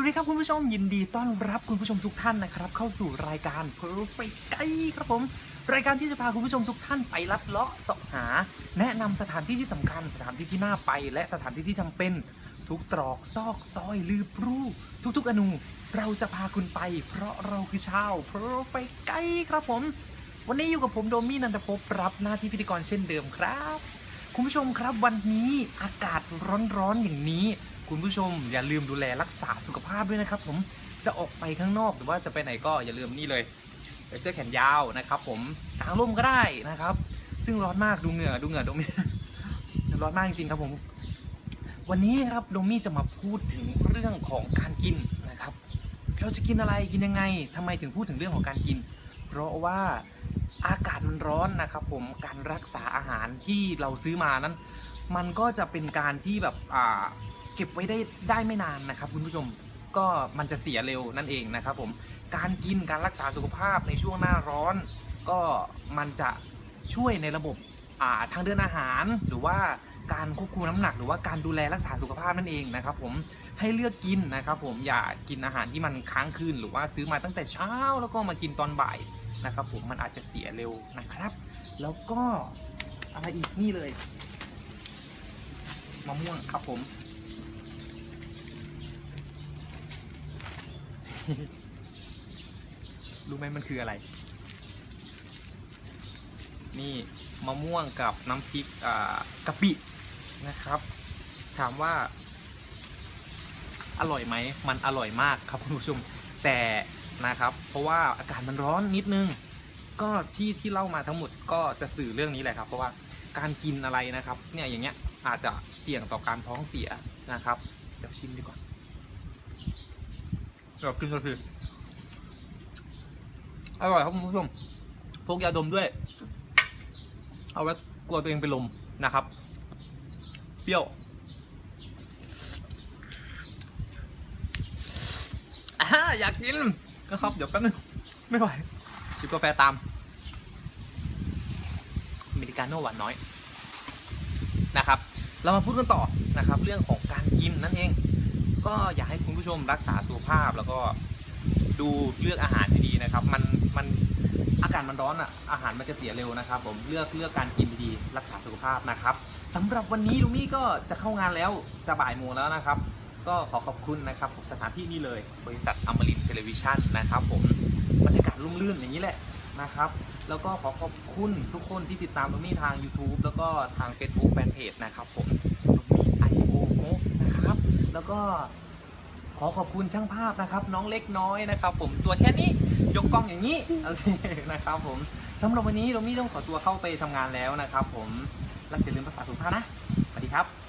วัสดีครับคุณผู้ชมยินดีต้อนรับคุณผู้ชมทุกท่านนะครับ เข้าสู่รายการ Perfect ไกด์ครับผม รายการที่จะพาคุณผู้ชมทุกท่านไปลัดเลาะเสาะหา แนะนำสถานที่ที่สำคัญ สถานที่ที่น่าไป และสถานที่ที่จำเป็น ทุกตรอกซอกซอยลือปรูทุกๆอนู เราจะพาคุณไป เพราะเราคือชาว Perfect ไกด์ครับผม วันนี้อยู่กับผมโดมี่นันทภพรับหน้าที่พิธีกรเช่นเดิมครับ คุณผู้ชมครับวันนี้อากาศร้อนๆอย่างนี้ คุณผู้ชมอย่าลืมดูแลรักษาสุขภาพด้วยนะครับ ผมจะออกไปข้างนอกหรือว่าจะไปไหนก็อย่าลืมนี่เลยใส่เสื้อแขนยาวนะครับ ผมกางร่มก็ได้นะครับ ซึ่งร้อนมากดูเหงื่อดูเหงื่อดมี่ร้อนมากจริงๆครับผมวันนี้ครับดมี่จะมาพูดถึงเรื่องของการกินนะครับ เราจะกินอะไรกินยังไงทำไมถึงพูดถึงเรื่องของการกิน เพราะว่าอากาศมันร้อนนะครับ ผมการรักษาอาหารที่เราซื้อมานั้น มันก็จะเป็นการที่แบบอ่า เก็บไว้ได้ได้ไม่นานนะครับคุณผู้ชมก็มันจะเสียเร็วนั่นเองนะครับผมการกินการรักษาสุขภาพในช่วงหน้าร้อน ก็มันจะช่วยในระบบทางเดินอาหาร หรือว่าการควบคุมน้ำหนัก หรือว่าการดูแลรักษาสุขภาพนั่นเองนะครับผมให้เลือกกินนะครับผมอย่ากินอาหารที่มันค้างคืนหรือว่าซื้อมาตั้งแต่เช้าแล้วก็มากินตอนบ่ายนะครับผมมันอาจจะเสียเร็วนะครับ แล้วก็อะไรอีกนี่เลยมะม่วงครับผม รู้ไหมมันคืออะไร นี่มะม่วงกับน้ำพริกอ่ากะปินะครับ ถามว่า อร่อยไหม มันอร่อยมากครับคุณผู้ชม แต่นะครับ เพราะว่าอากาศมันร้อนนิดนึง ก็ที่ที่เล่ามาทั้งหมดก็จะสื่อเรื่องนี้แหละครับ เพราะว่าการกินอะไรนะครับ เนี่ยอย่างเงี้ยอาจจะเสี่ยงต่อการท้องเสียนะครับ เดี๋ยวชิมดีกว่า เดี๋ยวกินก็คืออร่อยครับคุณผู้ชมพกยาดมด้วย เอาไว้กลัวตัวเองเป็นลมนะครับ เปรี้ยวอ่าอยากกินนะครับ เดี๋ยวแป๊บนึง ไม่ไหวจิบกาแฟตามอเมริกาโน่หวานน้อยนะครับ เรามาพูดกันต่อนะครับ เรื่องของการกินนั่นเอง ก็อยากให้คุณผู้ชมรักษาสุขภาพแล้วก็ดูเลือกอาหารดีๆนะครับ มันมันอากาศมันร้อนอะอาหารมันจะเสียเร็วนะครับ ผมเลือกเลือกการกินดีๆรักษาสุขภาพนะครับสำหรับวันนี้ลุงมี่ก็จะเข้างานแล้วจะบ่ายโมงแล้วนะครับ ก็ขอขอบคุณนะครับสถานที่นี้เลย บริษัทอมรินเทเลวิชันนะครับ ผมบรรยากาศร่มรื่นอย่างนี้แหละนะครับ แล้วก็ขอขอบคุณทุกคนที่ติดตามลุงมี่ทาง YouTube แล้วก็ทาง Facebook Fanpage นะครับผมไอโอนะครับ แล้วก็ขอขอบคุณช่างภาพนะครับ น้องเล็กน้อยนะครับ ผมตัวแค่นี้ยกกล้องอย่างนี้โอเคนะครับผมสำหรับวันนี้เรามี่ต้องขอตัวเข้าไปทำงานแล้วนะครับ ผมลากอย่าลืมภาษาสุภาพนะสวัสดีครับ